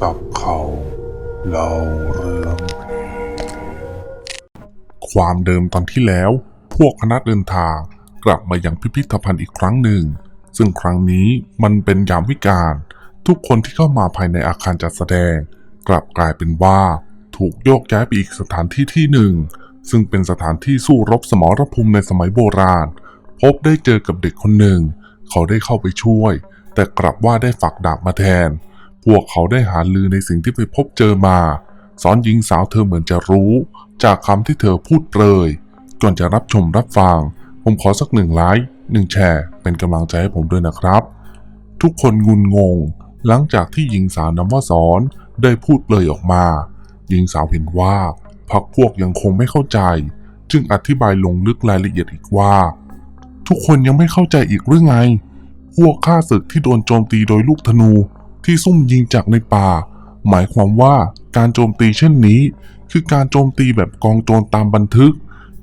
จับเขาเล่าเรื่องความเดิมตอนที่แล้ว พวกคณะเดินทางกลับมายังพิพิธภัณฑ์อีกครั้งหนึ่ง ซึ่งครั้งนี้มันเป็นยามวิกาลทุกคนที่เข้ามาภายในอาคารจัดแสดง กลับกลายเป็นว่าถูกโยกย้ายไปอีกสถานที่ที่หนึ่ง ซึ่งเป็นสถานที่สู้รบสมรภูมิในสมัยโบราณ พบได้เจอกับเด็กคนหนึ่ง เขาได้เข้าไปช่วย แต่กลับว่าได้ฝักดาบมาแทน พวกเขาได้หาลือในสิ่งที่ไปพบเจอมาสอนหญิงสาวเธอเหมือนจะรู้ จากคำที่เธอพูดเปรย ก่อนจะรับชมรับฟัง ผมขอสักหนึ่งไลค์หนึ่งแชร์เป็นกำลังใจให้ผมด้วยนะครับ ทุกคนงุนงง หลังจากที่หญิงสาวนำว่าสอนได้พูดเปลยออกมา หญิงสาวเห็นว่าพักพวกยังคงไม่เข้าใจ จึงอธิบายลงลึกรายละเอียดอีกว่า ทุกคนยังไม่เข้าใจอีกหรือไง พวกข้าศึกที่โดนโจมตีโดยลูกธนู ที่ซุ่มยิงจากในป่า หมายความว่าการโจมตีเช่นนี้ คือการโจมตีแบบกองโจรตามบันทึก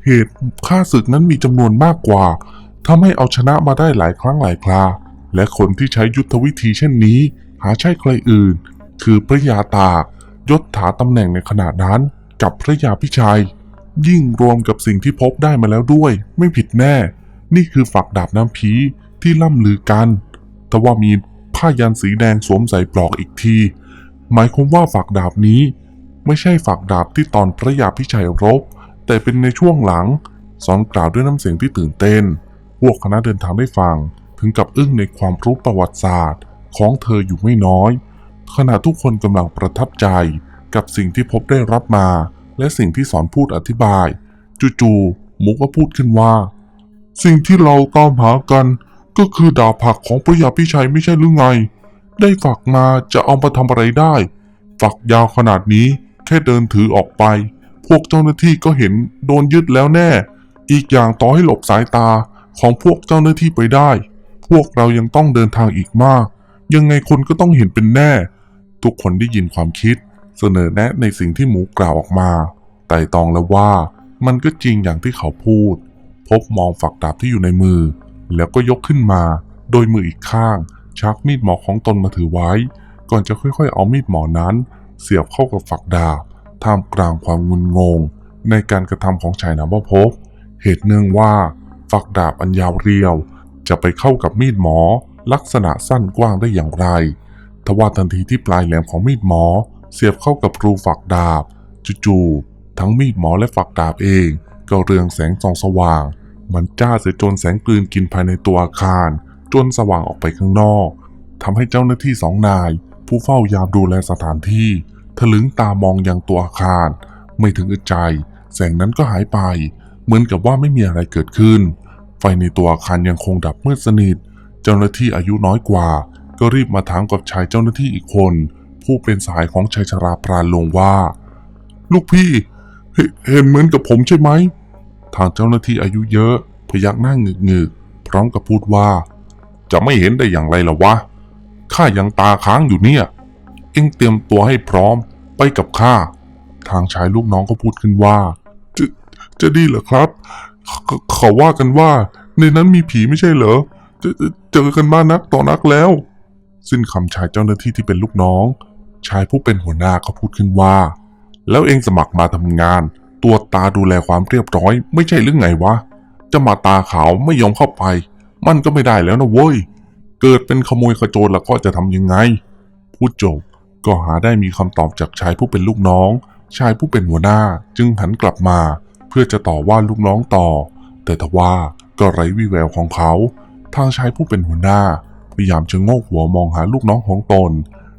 เหตุข้าศึกนั้นมีจำนวนมากกว่าทำให้เอาชนะมาได้หลายครั้งหลายครา และคนที่ใช้ยุทธวิธีเช่นนี้ หาใช่ใครอื่น คือพระยาตากยศถาตำแหน่งในขณะนั้น กับพระยาพิชัย ยิ่งรวมกับสิ่งที่พบได้มาแล้วด้วย ไม่ผิดแน่ นี่คือฝักดาบน้ำผีที่ล่ำลือกัน แต่ว่ามี ผ้ายันสีแดงสวมใส่ปลอกอีกที หมายความว่าฝักดาบนี้ ไม่ใช่ฝักดาบที่ตอนพระยาพิชัยรบ แต่เป็นในช่วงหลังสอนกล่าวด้วยน้ำเสียงที่ตื่นเต้น พวกคณะเดินทางได้ฟัง ถึงกับอึ้งในความรู้ประวัติศาสตร์ ของเธออยู่ไม่น้อย ขณะทุกคนกำลังประทับใจ กับสิ่งที่พบได้รับมา และสิ่งที่สอนพูดอธิบาย จู่ๆมุกก็พูดขึ้นว่า สิ่งที่เราตามหากัน ก็คือดาบผักของพระยาพิชัยไม่ใช่หรือไง ได้ฝักมาจะเอามาทำอะไรได้ ฝักยาวขนาดนี้แค่เดินถือออกไป พวกเจ้าหน้าที่ก็เห็นโดนยึดแล้วแน่ อีกอย่างต่อให้หลบสายตาของพวกเจ้าหน้าที่ไปได้ พวกเรายังต้องเดินทางอีกมาก ยังไงคนก็ต้องเห็นเป็นแน่ ทุกคนได้ยินความคิด เสนอแนะในสิ่งที่หมูกล่าวออกมา ไต่ตองแล้วว่ามันก็จริงอย่างที่เขาพูด พบมองฝักดาบที่อยู่ในมือ แล้วก็ยกขึ้นมา โดยมืออีกข้าง ชักมีดหมอของตนมาถือไว้ ก่อนจะค่อยๆ เอามีดหมอนั้น เสียบเข้ากับฝักดาบท่ามกลางความงุนงง ในการกระทำของชายนามภพเหตุเนื่องว่า ฝักดาบอันยาวเรียว จะไปเข้ากับมีดหมอ ลักษณะสั้นกว้างได้อย่างไร ทว่าทันทีที่ปลายแหลมของมีดหมอ เสียบเข้ากับรูฝักดาบจู่ๆทั้งมีดหมอและฝักดาบเอง ก็เรืองแสงส่องสว่าง มันจ้าเสียจนแสงกลืนกินภายในตัวอาคาร จนสว่างออกไปข้างนอกทำให้เจ้าหน้าที่สองนาย ผู้เฝ้ายามดูแลสถานที่ถลึงตามองยังตัวอาคาร ไม่ถึงอึดใจ แสงนั้นก็หายไป เหมือนกับว่าไม่มีอะไรเกิดขึ้น ไฟในตัวอาคารยังคงดับมืดสนิท เจ้าหน้าที่อายุน้อยกว่า ก็รีบมาถามกับชายเจ้าหน้าที่อีกคน ผู้เป็นสายของชายชราปราณลงว่า ลูกพี่ เห็นเหมือนกับผมใช่ไหม ทางเจ้าหน้าที่อายุเยอะ พยักหน้าหงึกงึกๆพร้อมกับพูดว่า จะไม่เห็นได้อย่างไรล่ะวะ ข้ายังตาค้างอยู่เนี่ย เอ็งเตรียมตัวให้พร้อมไปกับข้า ทางชายลูกน้องก็พูดขึ้นว่า จะจะดีเหรอครับเขาว่ากันว่า ในนั้นมีผีไม่ใช่เหรอจะเจอกันมานักต่อนักแล้ว สิ้นคำชายเจ้าหน้าที่ที่เป็นลูกน้อง ชายผู้เป็นหัวหน้าก็พูดขึ้นว่า แล้วเองสมัครมาทำงาน ตัวตาดูแลความเรียบร้อย ไม่ใช่หรือไงวะ จะมาตาขาวไม่ยอมเข้าไป มันก็ไม่ได้แล้วนะเว้ย เกิดเป็นขโมยขโจรแล้วก็จะทำยังไง พูดจบก็หาได้มีคำตอบจากชายผู้เป็นลูกน้อง ชายผู้เป็นหัวหน้าจึงหันกลับมา เพื่อจะต่อว่าลูกน้องต่อ แต่ทว่าก็ไร้วี่แววของเขา ทางชายผู้เป็นหัวหน้า พยายามจะโงกหัวมองหาลูกน้องของตน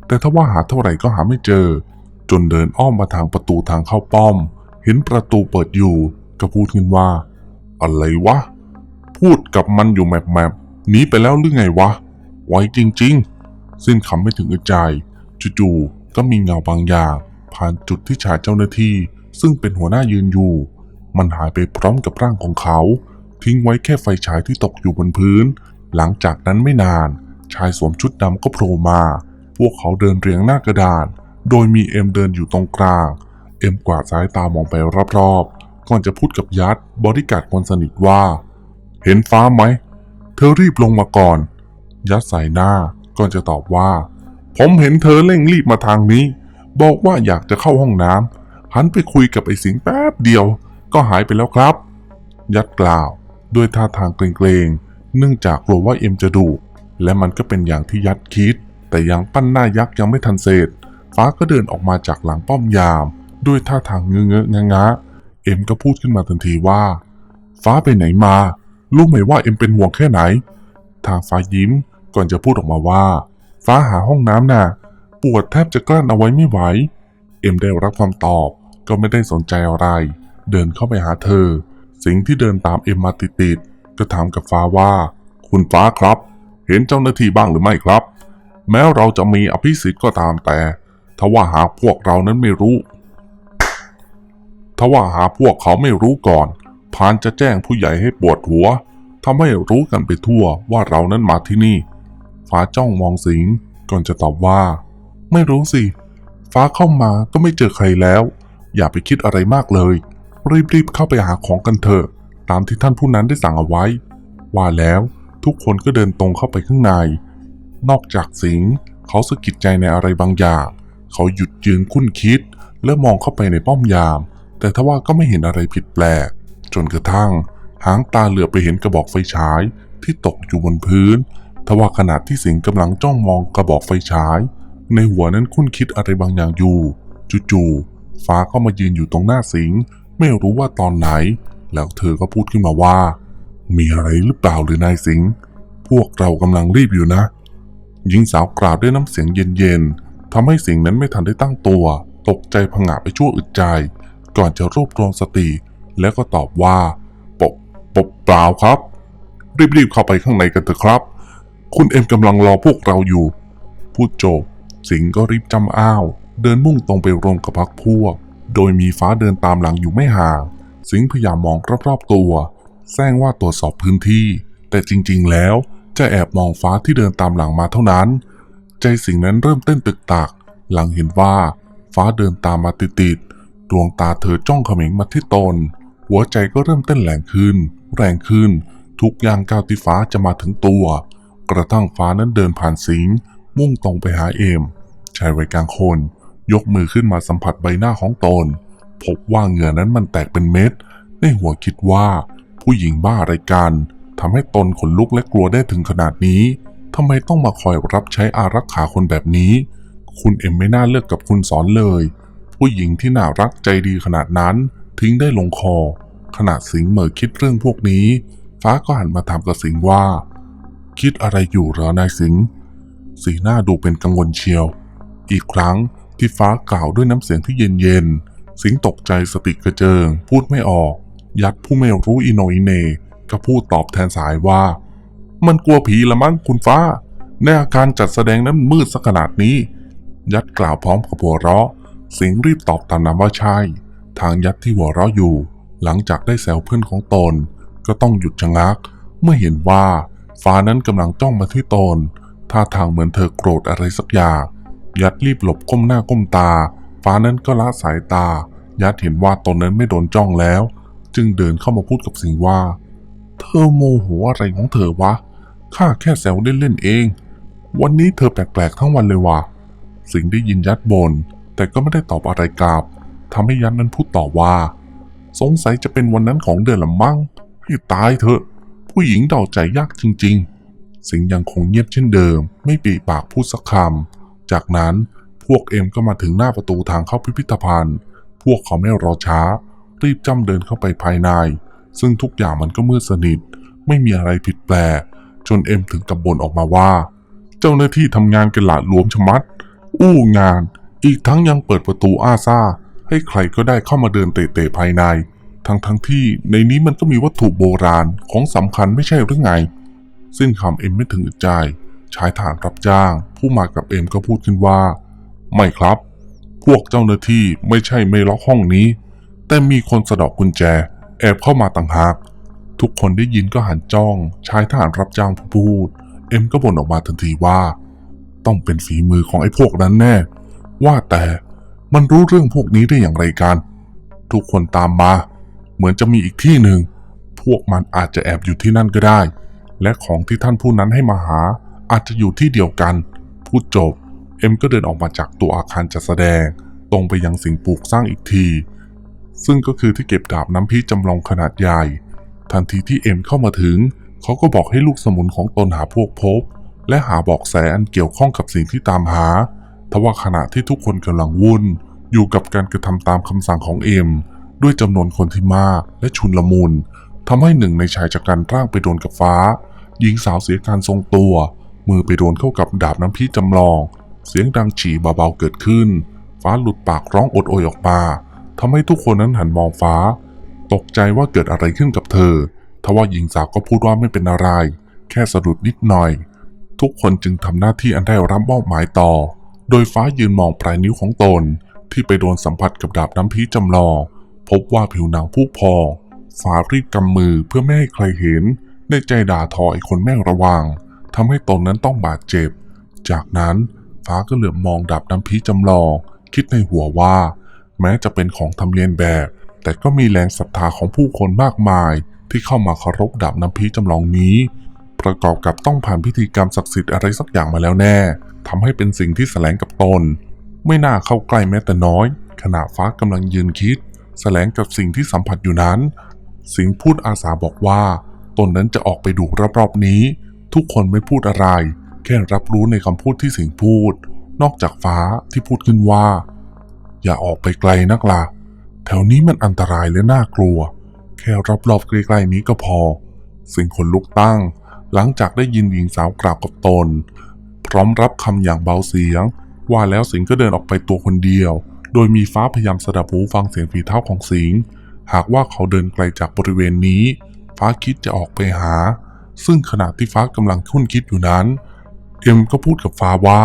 แต่ทว่าหาเท่าไหร่ก็หาไม่เจอ จนเดินอ้อมมาทางประตูทางเข้าป้อม ห็นประตูเปิดอยู่ก็พูดขึ้นว่า อะไรวะ พูดกับมันอยู่แมบแมบหนีไปแล้วหรือไงวะ ไว้จริง ๆ สิ้นคำไม่ถึงอึดใจจู่ๆก็มีเงาบางอย่างผ่านจุดที่ชายเจ้าหน้าที่ ซึ่งเป็นหัวหน้ายืนอยู่ มันหายไปพร้อมกับร่างของเขา ทิ้งไว้แค่ไฟฉายที่ตกอยู่บนพื้น หลังจากนั้นไม่นาน ชายสวมชุดดำก็โผล่มา พวกเขาเดินเรียงหน้ากระดาน โดยมีเอ็มเดินอยู่ตรงกลาง เอ็มกวาดสายตามองไปรอบๆ ก่อนจะพูดกับยัดบริการคนสนิทว่า เห็นฟ้าไหม เธอรีบลงมาก่อน ยัดสายหน้าก่อนจะตอบว่า ผมเห็นเธอเร่งรีบมาทางนี้ บอกว่าอยากจะเข้าห้องน้ำหันไปคุยกับไอ้สิงแป๊บเดียว ก็หายไปแล้วครับ ยัดกล่าวด้วยท่าทางเกรงๆ เนื่องจากกลัวว่าเอ็มจะดุและมันก็เป็นอย่างที่ยัดคิด แต่ยังปั้นหน้ายักษ์ยังไม่ทันเสร็จ ฟ้าก็เดินออกมาจากหลังป้อมยาม ด้วยท่าทางเงอเงอะงะงะเอ็มก็พูดขึ้นมาทันทีว่า ฟ้าไปไหนมา รู้ไหมว่าเอ็มเป็นห่วงแค่ไหน ทางฟ้ายิ้มก่อนจะพูดออกมาว่า ฟ้าหาห้องน้ำน่ะ ปวดแทบจะกลั้นเอาไว้ไม่ไหว เอ็มได้รับคำตอบก็ไม่ได้สนใจอะไร เดินเข้าไปหาเธอ สิ่งที่เดินตามเอ็มมาติดๆก็ถามกับฟ้าว่า คุณฟ้าครับ เห็นเจ้าหน้าที่บ้างหรือไม่ครับ แม้เราจะมีอภิสิทธิ์ก็ตามแต่ทว่าหากพวกเรานั้นไม่รู้ ทว่าหาพวกเขาไม่รู้ก่อนพานจะแจ้งผู้ใหญ่ให้ปวดหัวทำให้รู้กันไปทั่วว่าเรานั้นมาที่นี่ ฟ้าจ้องมองสิงก่อนจะตอบว่า ไม่รู้สิ ฟ้าเข้ามาก็ไม่เจอใครแล้ว อย่าไปคิดอะไรมากเลย รีบๆเข้าไปหาของกันเถอะ ตามที่ท่านผู้นั้นได้สั่งเอาไว้ ว่าแล้วทุกคนก็เดินตรงเข้าไปข้างใน นอกจากสิงเขาสะกิดใจในอะไรบางอย่าง เขาหยุดยืนคุ้นคิด และมองเข้าไปในป้อมยาม แต่ทว่าก็ไม่เห็นอะไรผิดแปลก จนกระทั่ง หางตาเหลือไปเห็นกระบอกไฟฉายที่ตกอยู่บนพื้น ทว่าขณะที่สิงกำลังจ้องมองกระบอกไฟฉาย ในหัวนั้นคุ้นคิดอะไรบางอย่างอยู่ จู่ๆฟ้าก็มายืนอยู่ตรงหน้าสิง ไม่รู้ว่าตอนไหน แล้วเธอก็พูดขึ้นมาว่า มีอะไรหรือเปล่าหรือนายสิง พวกเรากำลังรีบอยู่นะหญิงสาวกล่าวด้วยน้ำเสียงเย็นๆทำให้สิงนั้นไม่ทันได้ตั้งตัว ตกใจผงะไปชั่วอึดใจ ก่อนจะรวบรวมสติ แล้วก็ตอบว่าปบปบเปล่าครับ รีบๆเข้าไปข้างในกันเถอะครับ คุณเอ็มกำลังรอพวกเราอยู่ พูดจบ สิงก็รีบจำอ้าว เดินมุ่งตรงไปรวมกับพักพวก โดยมีฟ้าเดินตามหลังอยู่ไม่ห่าง สิงพยายามมองรอบๆตัวแซงว่าตรวจสอบพื้นที่ แต่จริงๆแล้วจะแอบมองฟ้าที่เดินตามหลังมาเท่านั้น ใจสิงนั้นเริ่มเต้นตึกตัก หลังเห็นว่าฟ้าเดินตามมาติดๆ ดวงตาเธอจ้องเขม็งมาที่ตน หัวใจก็เริ่มเต้นแรงขึ้น แรงขึ้น ทุกอย่างก้าวที่ฟ้าจะมาถึงตัว กระทั่งฟ้านั้นเดินผ่านสิง มุ่งตรงไปหาเอม ชายวัยกลางคน ยกมือขึ้นมาสัมผัสใบหน้าของตน พบว่าเหงื่อนั้นมันแตกเป็นเม็ด ในหัวคิดว่า ผู้หญิงบ้าอะไรกันทำให้ตนขนลุกและกลัวได้ถึงขนาดนี้ทำไมต้องมาคอยรับใช้อารักขาคนแบบนี้ คุณเอ็มไม่น่าเลิกกับคุณสอนเลย ผู้หญิงที่น่ารักใจดีขนาดนั้น ทิ้งได้ลงคอขณะสิงห์เหม่อคิดเรื่องพวกนี้ ฟ้าก็หันมาถามกับสิงห์ว่า คิดอะไรอยู่เหรอนายสิงห์สีหน้าดูเป็นกังวลเชียว อีกครั้งที่ฟ้ากล่าวด้วยน้ำเสียงที่เย็นเย็นๆสิงตกใจสติกระเจิง พูดไม่ออก ยัดผู้ไม่รู้อิโนอิเนก็พูดตอบแทนสายว่า มันกลัวผีละมั้งคุณฟ้าในอาการจัดแสดงนั้นมืดสักขนาดนี้ ยัดกล่าวพร้อมกับหัวเราะ สิงห์รีบตอบตามนั้นว่าใช่ ทางยัดที่หัวเราะอยู่ หลังจากได้แซวเพื่อนของตน ก็ต้องหยุดชะงัก เมื่อเห็นว่าฟ้านั้นกำลังจ้องมาที่ตน ท่าทางเหมือนเธอโกรธอะไรสักอย่าง ยัดรีบหลบก้มหน้าก้มตา ฟ้านั้นก็ละสายตา ยัดเห็นว่าตนนั้นไม่โดนจ้องแล้ว จึงเดินเข้ามาพูดกับสิงห์ว่า เธอโมโหอะไรของเธอวะ ข้าแค่แซวเล่นๆเอง วันนี้เธอแปลกๆทั้งวันเลยว่ะ สิงห์ได้ยินยัดบ่น แต่ก็ไม่ได้ตอบอะไรกลับทำให้ยัดนั้นพูดต่อว่า สงสัยจะเป็นวันนั้นของเดือนละมั้งให้ตายเถอะ ผู้หญิงเดาใจยากจริง ๆ สิงยังคงเงียบเช่นเดิม ไม่ปีปากพูดสักคำจากนั้นพวกเอ็มก็มาถึงหน้าประตูทางเข้าพิพิธภัณฑ์ พวกเขาไม่รอช้า รีบจ้ำเดินเข้าไปภายใน ซึ่งทุกอย่างมันก็มืดสนิท ไม่มีอะไรผิดแปลกจนเอ็มถึงกับบ่นออกมาว่า เจ้าหน้าที่ทำงานกันหลาดหลวมชะมัด อู้งาน อีกทั้งยังเปิดประตูอ้าซ่า ให้ใครก็ได้เข้ามาเดินเตะๆภายใน ทั้งทั้งที่ในนี้มันก็มีวัตถุโบราณของสำคัญไม่ใช่หรือไง ซึ่งคำเอ็มไม่ถึงอึดใจ ชายฐานรับจ้าง ผู้มากับเอ็มก็พูดขึ้นว่า ไม่ครับ พวกเจ้าหน้าที่ไม่ใช่ไม่ล็อกห้องนี้ แต่มีคนสะดอกกุญแจ แอบเข้ามาต่างหาก ทุกคนได้ยินก็หันจ้อง ชายทหารรับจ้างผู้พูด เอ็มก็บ่นออกมาทันทีว่า ต้องเป็นฝีมือของไอ้พวกนั้นแน่ ว่าแต่มันรู้เรื่องพวกนี้ได้อย่างไรกัน ทุกคนตามมา เหมือนจะมีอีกที่หนึ่ง พวกมันอาจจะแอบอยู่ที่นั่นก็ได้ และของที่ท่านผู้นั้นให้มาหา อาจจะอยู่ที่เดียวกัน พูดจบ เอ็มก็เดินออกมาจากตัวอาคารจัดแสดง ตรงไปยังสิ่งปลูกสร้างอีกที ซึ่งก็คือที่เก็บดาบน้ำพีจำลองขนาดใหญ่ ทันทีที่เอ็มเข้ามาถึง เขาก็บอกให้ลูกสมุนของตนหาพวกพบ และหาบอกแสอันเกี่ยวข้องกับสิ่งที่ตามหา ทว่าขณะที่ทุกคนกำลังวุ่น อยู่กับการกระทำตามคำสั่งของเอ็ม ด้วยจำนวนคนที่มากและชุนลมุนทำให้หนึ่งในชายจากการร่างไปโดนกับฟ้า หญิงสาวเสียการทรงตัว มือไปโดนเข้ากับดาบน้ำพีจำลอง เสียงดังฉี่เบาๆเกิดขึ้น ฟ้าหลุดปากร้องอดโอยออกมาทำให้ทุกคนนั้นหันมองฟ้า ตกใจว่าเกิดอะไรขึ้นกับเธอ ทว่าหญิงสาวก็พูดว่าไม่เป็นอะไร แค่สะดุดนิดหน่อย ทุกคนจึงทำหน้าที่อันได้รับมอบหมายต่อ โดยฟ้ายืนมองปลายนิ้วของตน ที่ไปโดนสัมผัสกับดาบน้ำพีจำลองพบว่าผิวหนังพุพองฟ้ารีบกำมือเพื่อไม่ให้ใครเห็น ในใจด่าทอไอ้คนแม่งระวังทำให้ตนนั้นต้องบาดเจ็บ จากนั้นฟ้าก็เหลือบมองดาบน้ำพีจำลอง คิดในหัวว่า แม้จะเป็นของทำเลียนแบบ แต่ก็มีแรงศรัทธาของผู้คนมากมาย ที่เข้ามาเคารพดาบน้ำพีจำลองนี้ ประกอบกับต้องผ่านพิธีกรรมศักดิ์สิทธิ์อะไรสักอย่างมาแล้วแน่ ทำให้เป็นสิ่งที่แสลงกับตน ไม่น่าเข้าใกล้แม้แต่น้อย ขณะฟ้ากำลังยืนคิด แสลงกับสิ่งที่สัมผัสอยู่นั้น สิงพูดอาสาบอกว่า ตนนั้นจะออกไปดูรอบๆนี้ ทุกคนไม่พูดอะไร แค่รับรู้ในคำพูดที่สิงพูด นอกจากฟ้าที่พูดขึ้นว่า อย่าออกไปไกลนักล่ะแถวนี้มันอันตรายและน่ากลัว แค่รอบๆใกล้ๆนี้ก็พอ สิงคนลุกตั้ง หลังจากได้ยินหญิงสาวกล่าวกับตน พร้อมรับคำอย่างเบาเสียง ว่าแล้วสิงห์ก็เดินออกไปตัวคนเดียว โดยมีฟ้าพยายามสดับหูฟังเสียงฝีเท้าของสิงห์หากว่าเขาเดินไกลจากบริเวณนี้ ฟ้าคิดจะออกไปหา ซึ่งขณะที่ฟ้ากำลังคุ้นคิดอยู่นั้น เอ็มก็พูดกับฟ้าว่า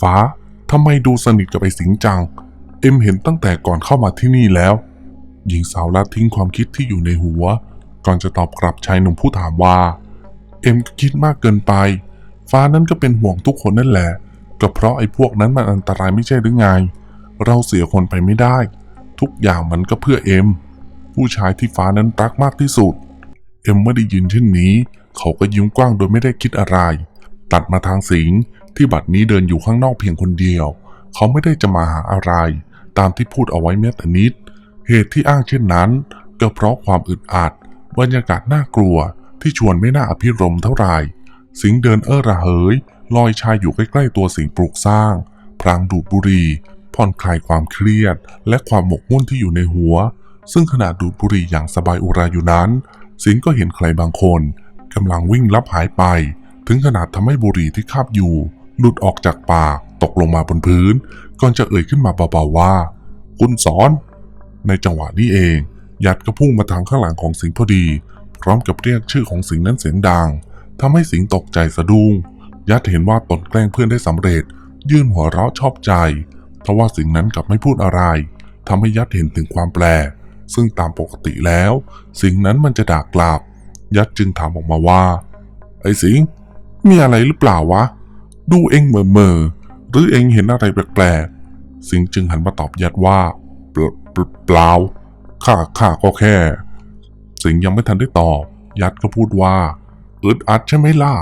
ฟ้าทำไมดูสนิทกับไอ้สิงจัง เอ็มเห็นตั้งแต่ก่อนเข้ามาที่นี่แล้ว หญิงสาวละทิ้งความคิดที่อยู่ในหัว ก่อนจะตอบกลับชายหนุ่มผู้ถามว่า เอ็มก็คิดมากเกินไป ฟ้านั้นก็เป็นห่วงทุกคนนั่นแหละ ก็เพราะไอ้พวกนั้นมันอันตรายไม่ใช่หรือไง เราเสียคนไปไม่ได้ ทุกอย่างมันก็เพื่อเอ็ม ผู้ชายที่ฟ้านั้นรักมากที่สุด เอ็มไม่ได้ยินเช่นนี้ เขาก็ยิ้มกว้างโดยไม่ได้คิดอะไร ตัดมาทางสิงที่บัดนี้เดินอยู่ข้างนอกเพียงคนเดียว เขาไม่ได้จะมาหาอะไร ตามที่พูดเอาไว้แม้แต่นิด เหตุที่อ้างเช่นนั้น ก็เพราะความอึดอัดบรรยากาศน่ากลัวที่ชวนไม่น่าอภิรมเท่าไหร่ สิงเดินเอ้อระเหย ลอยชายอยู่ใกล้ๆตัวสิงปลูกสร้าง พรางดูดบุหรี่ผ่อนคลายความเครียด และความหมกมุ่นที่อยู่ในหัว ซึ่งขณะดูดบุหรี่อย่างสบายอุราอยู่นั้น สิงก็เห็นใครบางคนกำลังวิ่งลับหายไป ถึงขนาดทำให้บุหรี่ที่คาบอยู่หลุดออกจากปากตกลงมาบนพื้น ก่อนจะเอ่ยขึ้นมาเบาๆว่า คุณสอน ในจังหวะนี้เองยัดก็พุ่งมาทางข้างหลังของสิงพอดี พร้อมกับเรียกชื่อของสิงนั้นเสียงดัง ทำให้สิงตกใจสะดุ้งยัดเห็นว่าตนแกล้งเพื่อนได้สำเร็จ ยื่นหัวเราะชอบใจทว่าสิงนั้นกลับไม่พูดอะไรทำให้ยัดเห็นถึงความแปล ซึ่งตามปกติแล้ว สิงนั้นมันจะด่ากลับ ยัดจึงถามออกมาว่า ไอ้สิง มีอะไรหรือเปล่าวะ ดูเองเม่อเมอหรือเองเห็นอะไรแปลกๆ สิงจึงหันมาตอบยัดว่าเปป,ปล่าข้าข้าก็แค่ สิงยังไม่ทันได้ตอบ ยัดก็พูดว่า อึดอัดใช่ไหมล่ะ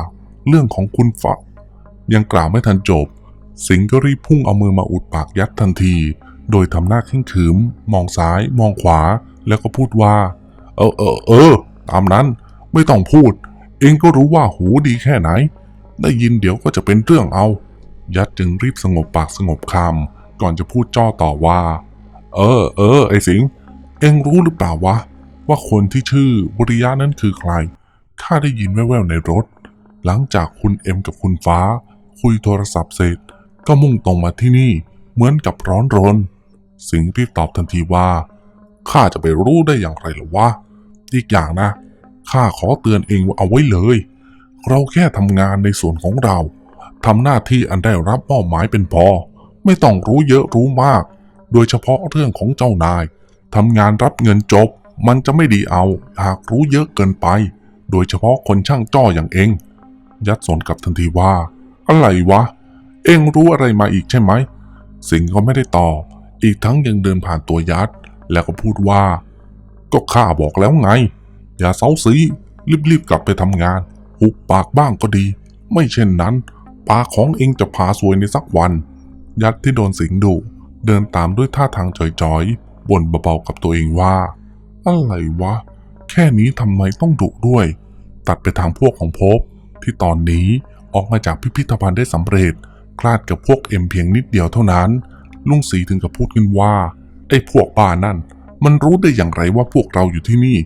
เรื่องของคุณฟะยังกล่าวไม่ทันจบ สิงก็รีบพุ่งเอามือมาอุดปากยัดทันที โดยทำหน้าขึงขืม มองซ้าย มองขวา แล้วก็พูดว่า เออเออเออ ตามนั้น ไม่ต้องพูด เองก็รู้ว่าหูดีแค่ไหน ได้ยินเดี๋ยวก็จะเป็นเรื่องเอา ยัดจึงรีบสงบปากสงบคำก่อนจะพูดจ้อต่อว่า เออ เออ ไอ้สิง เองรู้หรือเปล่าวะ ว่าคนที่ชื่อบริยะนั้นคือใคร ข้าได้ยินแว่วๆในรถ หลังจากคุณเอ็มกับคุณฟ้า คุยโทรศัพท์เสร็จ ก็มุ่งตรงมาที่นี่เหมือนกับร้อนรน สิงห์รีบตอบทันทีว่าข้าจะไปรู้ได้อย่างไรหรอวะ อีกอย่างนะข้าขอเตือนเองเอาไว้เลย เราแค่ทำงานในส่วนของเราทำหน้าที่อันได้รับมอบหมายเป็นพอ ไม่ต้องรู้เยอะรู้มาก โดยเฉพาะเรื่องของเจ้านายทำงานรับเงินจบ มันจะไม่ดีเอา หากรู้เยอะเกินไป โดยเฉพาะคนช่างจ้ออย่างเอง ยัดสนกลับทันทีว่า อะไรวะ เอ็งรู้อะไรมาอีกใช่ไหม สิงก็ไม่ได้ตอบ อีกทั้งยังเดินผ่านตัวยัด แล้วก็พูดว่า ก็ข้าบอกแล้วไง อย่าเซาซีรีบๆกลับไปทำงาน หุบปากบ้างก็ดี ไม่เช่นนั้นปากของเองจะพาสวยในสักวัน ยักษ์ที่โดนสิงดุเดินตามด้วยท่าทางจอยๆบ่นเบาๆกับตัวเองว่า อะไรวะ แค่นี้ทำไมต้องดุด้วย ตัดไปทางพวกของภพที่ตอนนี้ออกมาจากพิพิธภัณฑ์ได้สำเร็จ คลาดกับพวกเอ็มเพียงนิดเดียวเท่านั้น ลุงสีถึงกับพูดขึ้นว่า ไอ้พวกบ้านั่น มันรู้ได้อย่างไรว่าพวกเราอยู่ที่นี่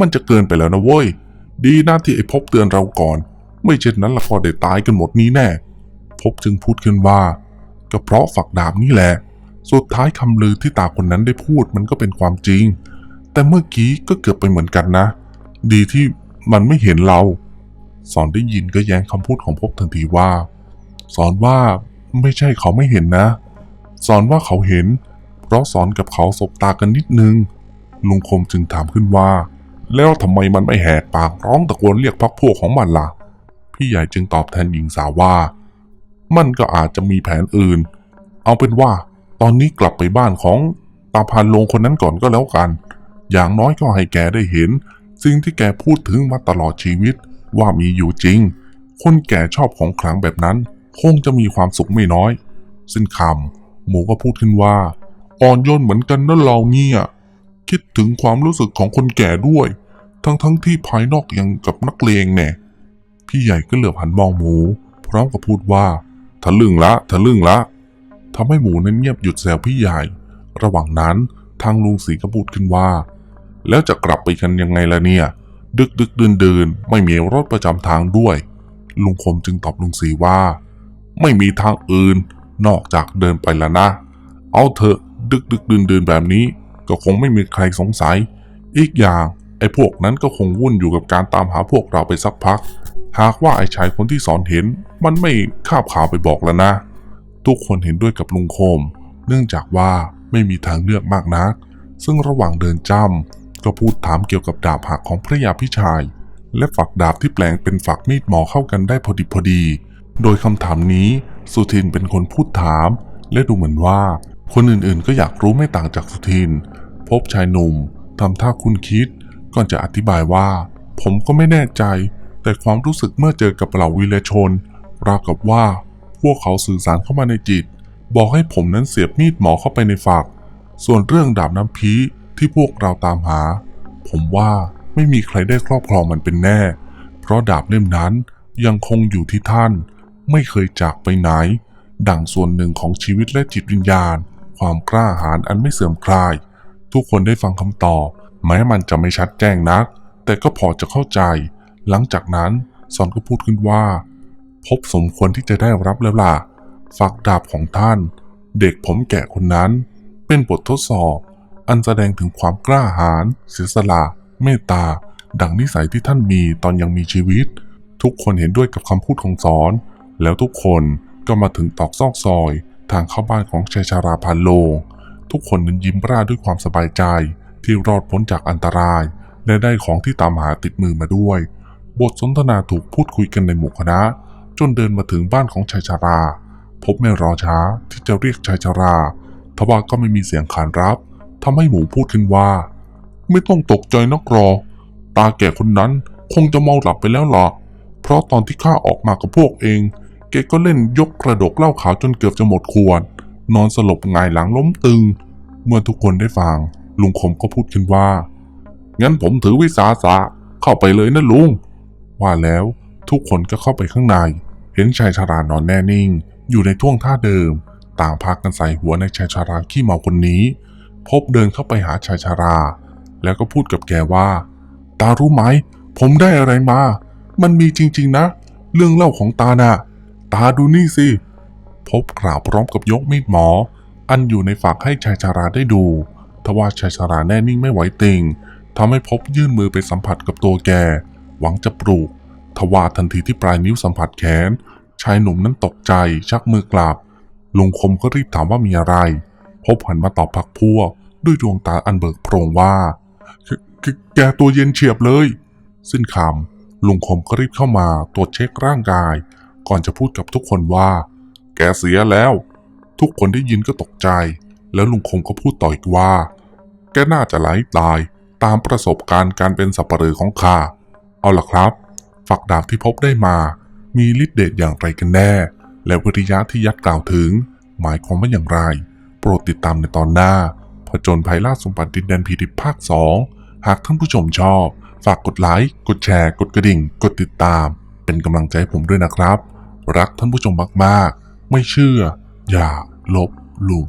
มันจะเกินไปแล้วนะเว้ย ดีนะที่ไอ้พบเตือนเราก่อน ไม่เช่นนั้นละก็ได้ตายกันหมดนี้แน่ พบจึงพูดขึ้นว่าก็เพราะฝักดาบนี่แหละ สุดท้ายคำลือที่ตาคนนั้นได้พูดมันก็เป็นความจริง แต่เมื่อกี้ก็เกือบไปเหมือนกันนะ ดีที่มันไม่เห็นเรา สอนได้ยินก็แย้งคำพูดของพบทันทีว่า สอนว่าไม่ใช่เขาไม่เห็นนะ สอนว่าเขาเห็น เพราะสอนกับเขาสบตากันนิดนึง ลุงคมจึงถามขึ้นว่า แล้วทำไมมันไม่แหกปากร้องตะโกนเรียกพักพวกของมันล่ะ พี่ใหญ่จึงตอบแทนหญิงสาวว่า มันก็อาจจะมีแผนอื่น เอาเป็นว่า ตอนนี้กลับไปบ้านของตาพันลงคนนั้นก่อนก็แล้วกัน อย่างน้อยก็ให้แกได้เห็น สิ่งที่แกพูดถึงมาตลอดชีวิตว่ามีอยู่จริง คนแก่ชอบของขลังแบบนั้น คงจะมีความสุขไม่น้อย สิ้นคำหมูก็พูดขึ้นว่าอ่อนโยนเหมือนกันนะเราเนี่ย คิดถึงความรู้สึกของคนแก่ด้วย ทั้งทั้งๆที่ภายนอกยังกับนักเลงแน่พี่ใหญ่ก็เหลือบหันมองหมู พร้อมกับพูดว่าทะลึ่งละทะลึ่งละทำให้หมูนั้นเงียบหยุดแซวพี่ใหญ่ ระหว่างนั้นทางลุงศรีก็พูดขึ้นว่า แล้วจะกลับไปกันยังไงล่ะเนี่ย ดึกดึกเดินเดินไม่มีรถประจำทางด้วย ลุงคมจึงตอบลุงศรีว่า ไม่มีทางอื่นนอกจากเดินไปละนะ เอาเถอะดึกดึกเดินเดินแบบนี้ ก็คงไม่มีใครสงสัย อีกอย่างไอ้พวกนั้นก็คงวุ่นอยู่กับการตามหาพวกเราไปสักพัก หากว่าไอ้ชายคนที่สอนเห็น มันไม่คาบข่าวไปบอกแล้วนะ ทุกคนเห็นด้วยกับลุงคม เนื่องจากว่าไม่มีทางเลือกมากนัก ซึ่งระหว่างเดินจ้ำ ก็พูดถามเกี่ยวกับดาบหักของพระยาพิชัย และฝักดาบที่แปลงเป็นฝักมีดหมอเข้ากันได้พอดิบพอดี โดยคำถามนี้สุทินเป็นคนพูดถาม และดูเหมือนว่า คนอื่นๆ ก็อยากรู้ไม่ต่างจากสุทิน พบชายหนุ่มทำท่าคุณคิด ก่อนจะอธิบายว่า ผมก็ไม่แน่ใจ แต่ความรู้สึกเมื่อเจอกับเหล่าวีรชนราวกับว่า พวกเขาสื่อสารเข้ามาในจิต บอกให้ผมนั้นเสียบมีดหมอเข้าไปในฝัก ส่วนเรื่องดาบน้ำพี ที่พวกเราตามหา ผมว่าไม่มีใครได้ครอบครองมันเป็นแน่ เพราะดาบเล่มนั้นยังคงอยู่ที่ท่าน ไม่เคยจากไปไหน ดังส่วนหนึ่งของชีวิตและจิตวิญญาณ ความกล้าหาญอันไม่เสื่อมคลาย ทุกคนได้ฟังคำตอบ แม้มันจะไม่ชัดแจ้งนัก แต่ก็พอจะเข้าใจ หลังจากนั้นสอนก็พูดขึ้นว่า พบสมควรที่จะได้รับแล้วล่ะฝักดาบของท่าน เด็กผมแก่คนนั้น เป็นบททดสอบ อันแสดงถึงความกล้าหาญเสียสละ เมตตา ดังนิสัยที่ท่านมีตอนยังมีชีวิต ทุกคนเห็นด้วยกับคำพูดของสอน แล้วทุกคนก็มาถึงตอกซอกซอย ทางเข้าบ้านของชายชาราพันโลง ทุกคนนั้นยิ้มร่าด้วยความสบายใจ ที่รอดพ้นจากอันตราย และได้ของที่ตามหาติดมือมาด้วย บทสนทนาถูกพูดคุยกันในหมู่คณะ จนเดินมาถึงบ้านของชายชารา พบไม่รอช้าที่จะเรียกชายชาราทว่าก็ไม่มีเสียงขานรับ ทำให้หมูพูดขึ้นว่า ไม่ต้องตกใจนักรอ ตาแก่คนนั้นคงจะเมาหลับไปแล้วล่ะเพราะตอนที่ข้าออกมากับพวกเอง แกก็เล่นยกกระดกเหล้าขาวจนเกือบจะหมดขวด นอนสลบงายหลังล้มตึง เมื่อทุกคนได้ฟัง ลุงคมก็พูดขึ้นว่า งั้นผมถือวิสาสะเข้าไปเลยนะลุง ว่าแล้วทุกคนก็เข้าไปข้างใน เห็นชายชารานอนแน่นิ่ง อยู่ในท่วงท่าเดิม ต่างพากันใส่หัวในชายชาราขี้เมาคนนี้ พบเดินเข้าไปหาชายชารา แล้วก็พูดกับแกว่า ตารู้ไหม ผมได้อะไรมา มันมีจริง ๆ นะ เรื่องเล่าของตาน่ะ ตาดูนี่สิ พบกล่าวพร้อมกับยกมีดหมอ อันอยู่ในฝักให้ชายชาราได้ดูทว่าชายชาราแน่นิ่งไม่ไหวติงทำให้พบยื่นมือไปสัมผัสกับตัวแก หวังจะปลูก ทว่าทันทีที่ปลายนิ้วสัมผัสแขน ชายหนุ่มนั้นตกใจชักมือกลับ ลุงคมก็รีบถามว่ามีอะไร พบหันมาตอบพักพวก ด้วยดวงตาอันเบิกโพรงว่า แกตัวเย็นเฉียบเลย สิ้นคำลุงคมก็รีบเข้ามาตรวจเช็คร่างกาย ก่อนจะพูดกับทุกคนว่า แกเสียแล้ว ทุกคนได้ยินก็ตกใจ แล้วลุงคมก็พูดต่ออีกว่า แกน่าจะไหลตายตามประสบการณ์การเป็นสับปะเหร่อของข้าเอาล่ะครับ ฝักดาบที่พบได้มา มีฤทธิ์เดชอย่างไรกันแน่ และวิริยะที่ยัดกล่าวถึง หมายความว่าอย่างไร ปรดติดตามในตอนหน้า ผจญภัยล่าสมบัติดินแดนผีดิบภาค 2 หากท่านผู้ชมชอบ ฝากกดไลค์ กดแชร์ กดกระดิ่ง กดติดตาม เป็นกำลังใจให้ผมด้วยนะครับ รักท่านผู้ชมมากๆ ไม่เชื่อ อย่าลบหลู่